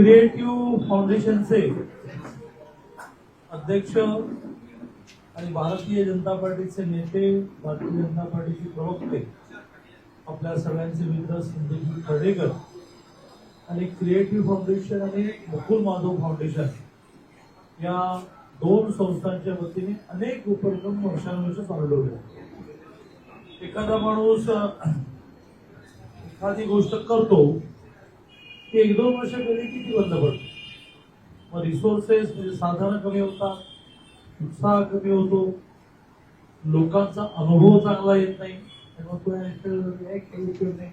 Creative फाउंडेशनचे अध्यक्ष आणि भारतीय जनता पार्टीचे नेते भारतीय जनता पार्टीचे प्रवक्ते आपल्या सगळ्यांचे मित्र संदीप खर्डेकर आणि क्रिएटिव्ह फाउंडेशन आणि मुकुल माधव फाउंडेशन. या दोन संस्थांच्या वतीने अनेक उपक्रम वर्षानुवर्ष चालवले एखादा माणूस एखादी गोष्ट करतो ते एक दोन वर्ष किती की बंद पडतो मग रिसोर्सेस म्हणजे साधनं कमी होतात उत्साह कमी होतो. लोकांचा अनुभव चांगला येत नाही. तेव्हा नाही.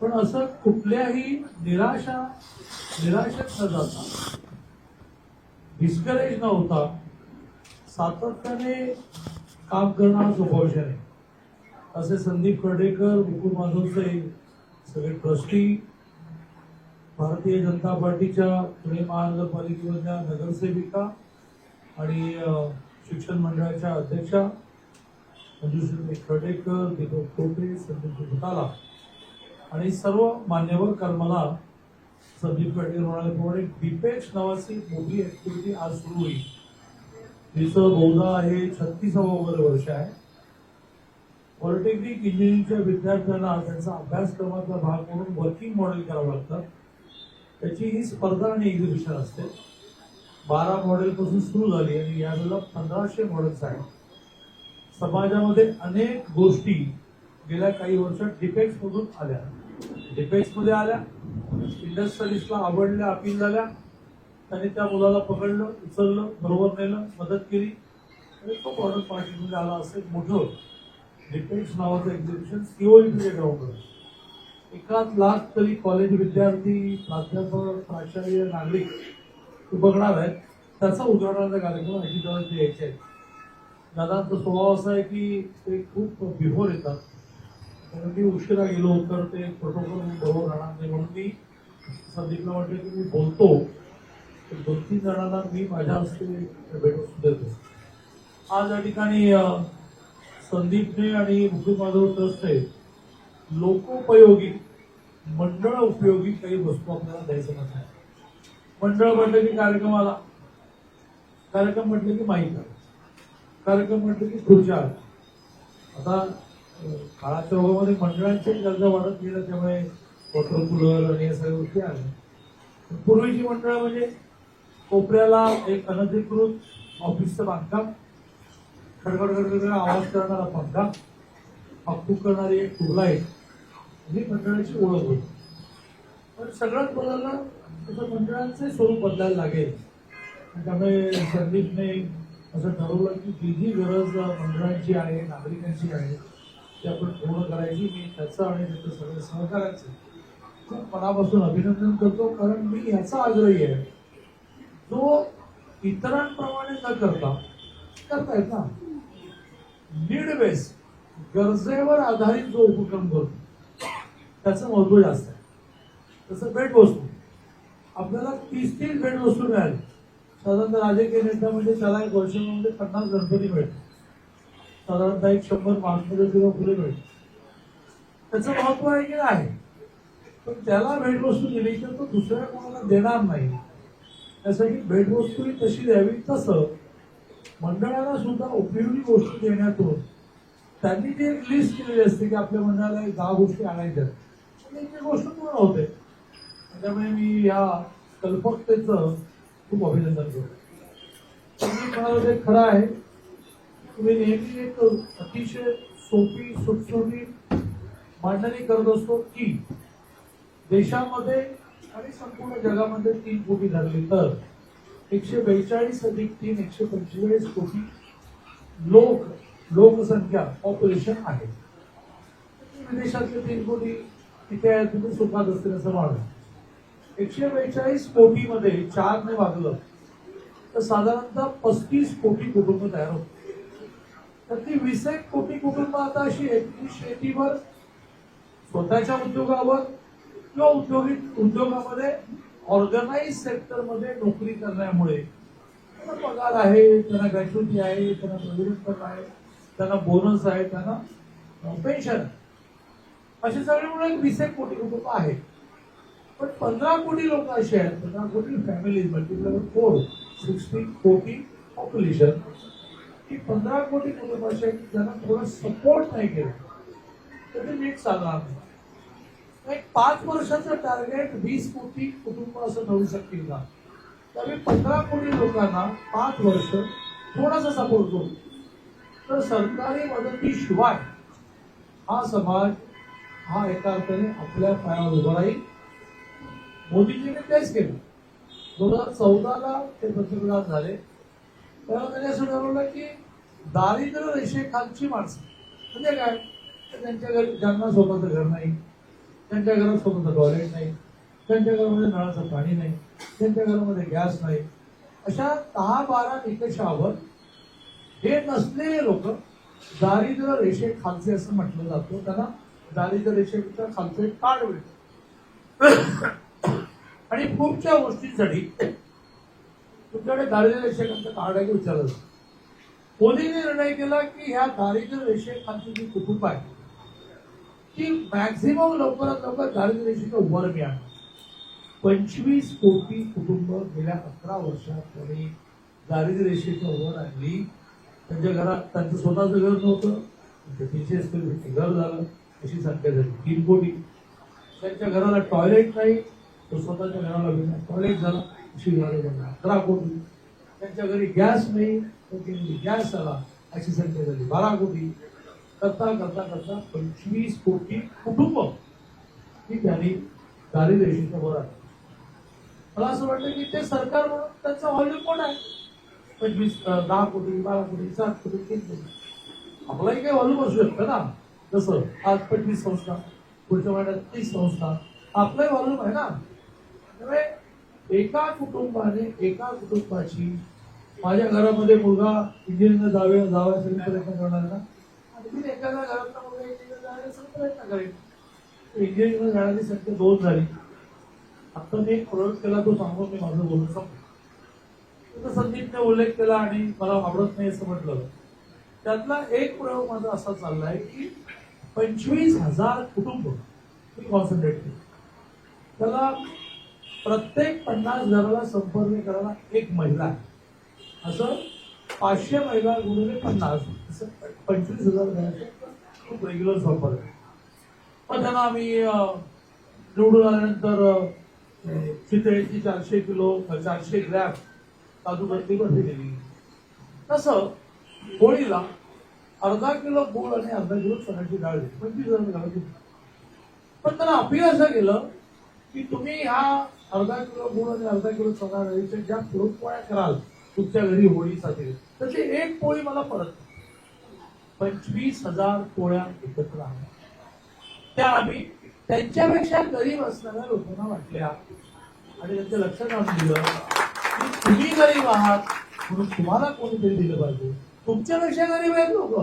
पण असं कुठल्याही निराशा निराशेत न जाता डिस्करेज न होता सातत्याने काम करणं हा सोपविषय आहे. असे संदीप खर्डेकर मुकुल माधवचे सगळे ट्रस्टी भारतीय जनता पार्टीच्या पुणे महानगरपालिकेमधल्या नगरसेविका आणि शिक्षण मंडळाच्या अध्यक्षा मंजुश्री खडेकर दीपक टोपे संदीप भुताला आणि सर्व मान्यवर कर्मला संदीप पाटील म्हणाल्याप्रमाणे डिपेक्स नावाची मोठी ऍक्टिव्हिटी आज सुरू होईल. तिचं बहुधा हे छत्तीसावं वगैरे वर्ष आहे. पॉलिटेक्निक इंजिनिअरिंगच्या विद्यार्थ्यांना त्यांचा अभ्यासक्रमाचा भाग म्हणून वर्किंग मॉडेल करावं लागतं. त्याची ही स्पर्धा आणि एक्झिबिशन असते. बारा मॉडेलपासून सुरू झाली आणि यावेळेला पंधराशे मॉडेल्स आहेत. समाजामध्ये अनेक गोष्टी गेल्या काही वर्षात डिफेक्समधून आल्या. डिफेक्ट्समध्ये आल्या इंडस्ट्रियलिस्टला आवडल्या अपील झाल्या. त्याने त्या मुलाला पकडलं उचललं बरोबर नेलं मदत केली. आणि तो मॉडेल पार्टीमध्ये आला असं एक मोठं डिफेक्ट्स नावाचं एक्झिबिशन सीओईपीच्या ग्राउंडवर एकाच लाख तरी कॉलेज विद्यार्थी प्राध्यापक प्राचार्य नागरिक ते बघणार आहेत. त्याचा उदाहरणाचा कार्यक्रम अजितदादांचे यायचे आहेत दादांचा स्वभाव असा आहे की ते खूप बिहोर येतात. कारण मी उशिरा गेलो तर ते प्रोटोकॉल बरोबर राहणार नाही. म्हणून मी संदीपला वाटलं की मी बोलतो. तर दोन तीन जणांना मी माझ्या हस्ते भेटून देतो. आज या ठिकाणी संदीपने आणि मुकुल माधव ट्रस्टने लोकोपयोगी मंडळ उपयोगी काही वस्तू आपल्याला द्यायचं म्हणत मंडळ म्हटलं की कार्यक्रमाला. कार्यक्रम म्हटलं की माहीत. कार्यक्रम म्हटलं की खुर्च्या. आता काळाच्या ओघामध्ये मंडळांची गरजा वाढत गेल्या त्यामुळे वॉटर कूलर आणि या सगळ्या गोष्टी आल्या. पूर्वीची मंडळ म्हणजे कोपऱ्याला एक अनधिकृत ऑफिसचं बांधकाम खडखड खडखड आवाज करणारा पंखा वाहतूक करणारी एक ट्यूबलाईट ही मंडळाची ओळख होती. पण सगळ्यात बदललं तसं मंडळांचे स्वरूप बदलायला लागेल. त्यामुळे संदीपने असं ठरवलं की जी जी गरज मंडळांची आहे नागरिकांची आहे ती आपण पूर्ण करायची. मी त्याचं आणि त्याचं सगळं सहकार्याचं खूप मनापासून अभिनंदन करतो. कारण मी याचा आग्रही आहे. जो इतरांप्रमाणे न करता करतायत ना? नीड बेस गरजेवर आधारित जो उपक्रम करतो त्याचं महत्त्व जास्त आहे. तसं भेटवस्तू. आपल्याला तीस तीस भेटवस्तू मिळाली. साधारणतः राजकीय नेता म्हणजे त्याला एक वर्षामध्ये म्हणजे पन्नास गणपती मिळतात. साधारणतः एक शंभर मार्चमध्ये किंवा फुले मिळतात. त्याचं महत्त्व आहे की आहे पण त्याला भेटवस्तू दिली तर तो दुसऱ्या कोणाला देणार नाही. त्यासाठी भेटवस्तू ही तशी द्यावी. तसं मंडळाला सुद्धा उपयोगी गोष्टी देण्यातून त्यांनी जी एक लिस्ट केलेली असते की आपल्या मंडळाला एक दहा गोष्टी आणायच्या पण गोष्ट पूर्ण होते. त्यामुळे मी या कल्पकतेचं खूप अभिनंदन करतो. तुम्ही म्हणाल ते खरं आहे. तुम्ही नेहमी एक अतिशय सोपी सुटसुटीत मांडणी करत असतो की देशामध्ये आणि संपूर्ण जगामध्ये तीन कोटी धरली तर एकशे बेचाळीस अधिक तीन एकशे पंचेचाळीस कोटी लोक लोकसंख्या पॉप्युलेशन आहे. विदेशातले तीन कोटी तिथे तुम्ही सुखात असतील असं मानू एकशे बेचाळीस कोटीमध्ये चारने वागलं. तर साधारणतः पस्तीस कोटी कुटुंब तयार होत. तर ती वीस एक कोटी कुटुंब आता अशी आहेत की शेतीवर स्वतःच्या उद्योगावर किंवा उद्योगिक उद्योगामध्ये ऑर्गनाइज सेक्टरमध्ये नोकरी करण्यामुळे त्यांना पगार आहे त्यांना ग्रॅच्युटी आहे त्यांना प्रॉव्हिडंट आहे त्यांना बोनस आहे त्यांना पेन्शन आहे. असे सगळे म्हणून एक वीस एक कोटी कुटुंब आहेत. पण पंधरा कोटी लोक असे आहेत पंधरा कोटी फॅमिलीज मल्टिप्लाय फोर सिक्स्टी कोटी पॉप्युलेशन की पंधरा कोटी कुटुंब असे आहेत ज्यांना थोडं सपोर्ट नाही केलं. तर ते नीट चालणार नाही पाच वर्षाचं टार्गेट वीस कोटी कुटुंब असं ठरू शकतील का? त्यामुळे पंधरा कोटी लोकांना पाच वर्ष थोडासा सपोर्ट करू. तर सरकारी मदतीशिवाय हा समाज हा एका अर्थाने आपल्या पायावर उभा राहील. मोदीजीने तेच केलं. दोन हजार चौदाला ते पंतप्रधान झाले. तेव्हा त्यांनी असं ठरवलं की दारिद्र्य रेषेखालची माणसं. म्हणजे काय? त्यांच्या घरी ज्यांना स्वतःचं घर नाही त्यांच्या घरात स्वतःचं टॉयलेट नाही त्यांच्या घरामध्ये नळाचं पाणी नाही त्यांच्या घरामध्ये गॅस नाही. अशा दहा बारा निकषावर हे नसलेले लोक दारिद्र्य रेषेखालचे असं म्हटलं जातं. त्यांना दारिद्र्य रेषेच्या खालचं एक कार्ड आणि खूपच्या गोष्टींसाठी तुमच्याकडे दारिद्र्य रेषेखालचं कार्ड आहे की विचारलं जातं. निर्णय केला की ह्या दारिद्र्य रेषेखालची जी कुटुंब आहे ती मॅक्झिमम लवकरात लवकर दारिद्र्य रेषेचं वर मिळाली. पंचवीस कोटी कुटुंब गेल्या अकरा वर्षात त्यांनी दारिद्र्य रेषेच्या वर आणली त्यांच्या घरात त्यांचं स्वतःचं घर नव्हतं. घर झालं. अशी संख्या झाली तीन कोटी. त्यांच्या घराला टॉयलेट नाही तो स्वतःच्या घराला विना टॉयलेट झाला अशी घरं त्यांना अकरा कोटी. त्यांच्या घरी गॅस नाही तर त्यांनी गॅस आला अशी संख्या झाली बारा कोटी. करता करता करता पंचवीस कोटी कुटुंब. ही त्यांनी दारिद्र्यशीच्या वर आणली मला असं वाटतं की ते सरकार म्हणून त्यांचा व्हॉल्यूम कोण आहे. पंचवीस दहा कोटी बारा कोटी सात कोटी तीन कोटी. आपलाही काही व्हॉल्यूम असू शकतं ना. जसं आज पंचवीस संस्था पुढच्या महिन्यात तीस संस्था आपलंही वॉल्यूम आहे ना? त्यामुळे एका कुटुंबाने एका कुटुंबाची माझ्या घरामध्ये मुलगा इंजिनिअरिंग जावे जावायसाठी प्रयत्न करणार ना आणि मी एखाद्या घरातला मुलगा इंजिनिअर जाण्यासाठी प्रयत्न करेल इंजिनिअरिंग जाण्याची संख्या दोन झाली. आता मी एक प्रयोग केला तो सांगून मी माझं बोलून सांगतो संदीपने उल्लेख केला आणि मला आवडत नाही असं म्हटलं. त्यातला एक प्रयोग माझा असा चाललाय की पंचवीस हजार कुटुंब मी कॉन्सन्ट्रेट केलं. त्याला प्रत्येक पन्नास घराला संपर्क करायला एक महिला आहे. असं पाचशे महिला गुणिले पन्नास असं पंचवीस हजार घराचं खूप रेग्युलर संपर्क आहे. मग त्यांना आम्ही निवडून आल्यानंतर चितळेची चारशे किलो चारशे ग्रॅम काजू बर्फी बर्फी दिली तसं होळीला अर्धा किलो गुळ आणि अर्धा किलो चणाची डाळ दिली पंचवीस जण घालायची पण त्यांना अपील असं केलं की तुम्ही ह्या अर्धा किलो गुळ आणि अर्धा किलो चणा डाळीच्या ज्या पुरणपोळ्या कराल तुमच्या घरी होळीसाठी त्याची एक पोळी मला परत पंचवीस हजार पोळ्या एकत्र आल्या त्या आम्ही त्यांच्यापेक्षा गरीब असणाऱ्या लोकांना वाटल्या आणि त्यांच्या लक्षात आणून दिलं की तुम्ही गरीब आहात म्हणून तुम्हाला कोणीतरी दिलं पाहिजे. तुमच्यापेक्षा गरीब आहेत लोक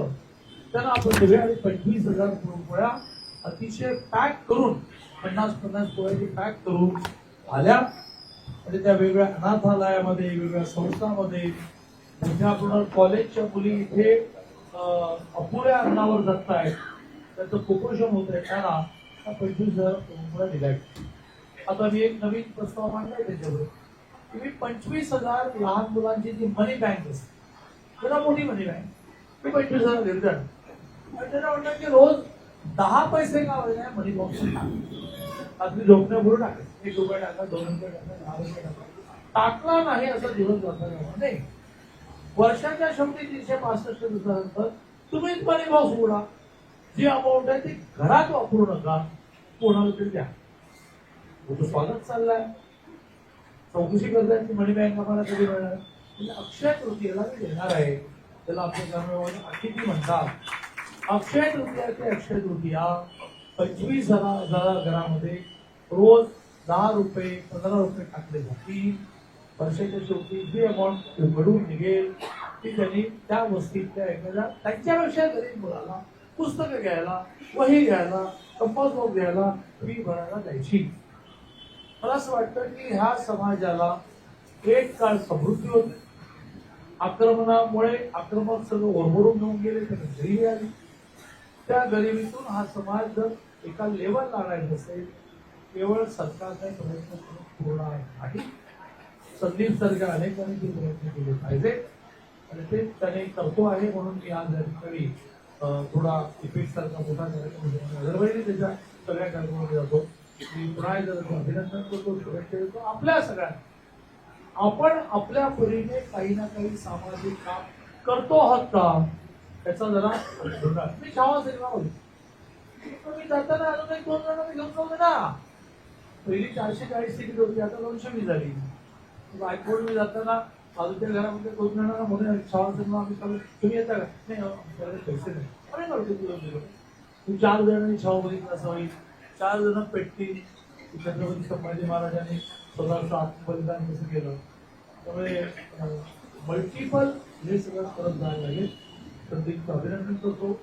त्यांना आपण दिले आणि पंचवीस हजार पुरणपोळ्या अतिशय पॅक करून पन्नास पन्नास पोळ्याची पॅक करून आल्या आणि त्या वेगवेगळ्या अनाथालयामध्ये वेगवेगळ्या संस्थांमध्ये म्हणजे आपण कॉलेजच्या मुली इथे अपुऱ्या अन्नावर जगत आहेत त्याचं कुपोषण होत आहे. त्यांना त्या पंचवीस हजार पुरणपोळ्या दिल्या आता मी एक नवीन प्रस्ताव मांडलाय त्याच्यावर की मी पंचवीस हजार लहान मुलांची जी मनी बँक असते त्याला मोठी म्हणजे काय? मी पंचवीस हजार देतो आणि त्यांना की रोज दहा पैसे का होईना मनी बॉक्स रात्री भरून टाकायचं. एक रुपये टाका दोन रुपये टाका दहा रुपये टाका. टाकला नाही असा दिवस जाता नाही. वर्षाच्या शेवटी तीनशे पासष्ट दिवसानंतर तुम्हीच मनी बॉक्स उघडा. जी अमाऊंट आहे ती घरात वापरू नका. कोणाला तरी द्या. स्वागत चाललंय. चौकशी करतायत की मनी बँक आम्हाला कधी मिळणार. म्हणजे अक्षय तृतीयेला मी देणार आहे. त्याला आपल्या ग्रामीण अतिथी म्हणतात. अक्षय तृतीया ते अक्षय तृतीया पंचवीस हजार हजार घरामध्ये रोज दहा रुपये पंधरा रुपये टाकले जातील. वर्षाच्या शेवटी जी अमाऊंट घडून निघेल. ती त्यांनी त्या वस्तीतल्या एखाद्या त्यांच्यापेक्षा गरीब मुलाला पुस्तकं घ्यायला वही घ्यायला कंपास बॉक्स घ्यायला फी भरायला द्यायची. मला असं वाटतं की ह्या समाजाला एक काळ समृद्धी होती. आक्रमणामुळे आक्रमक सगळं ओरबडून घेऊन गेले तर गरिबी आली. त्या गरिबीतून हा समाज जर एका लेवल आणायचा असेल केवळ सरकारचा प्रयत्न करून पूर्ण नाही. संदीप सारख्या अनेकांनी ते प्रयत्न केले पाहिजे. आणि ते त्याने करतो आहे म्हणून मी आज या ठिकाणी थोडा इफेक्ट सारखा मोठा कार्यक्रम अदरवाईज त्याच्या सगळ्या कार्यक्रमामध्ये जातो. मी पुन्हा एकदा अभिनंदन करतो शुभेच्छा देतो आपल्या सगळ्यांना. आपण आपल्या परीने काही ना काही सामाजिक काम करतो आहात का? त्याचा जरा मी छावा सिनेमा मी जाताना अजून एक दोन जण मी घेऊन जाऊ ना. पहिली चारशे चाळीस तिकीट होती आता दोनशे मी झाली. बायकोड मी जाताना बाजूच्या घरामध्ये दोन जणांना म्हणून छावा सिनेमा आम्ही चालू तुम्ही येता का? नाही पैसे नाही. अरे करतो तू चार जणांनी छावा बघितला असं होईल. चार जण पेटतील. छत्रपती संभाजी महाराजांनी स्वतःचं आत्मबलिदान कसं केलं. त्यामुळे मल्टिपल हे सगळं करत जायला लागेल. तर अभिनंदन करतो.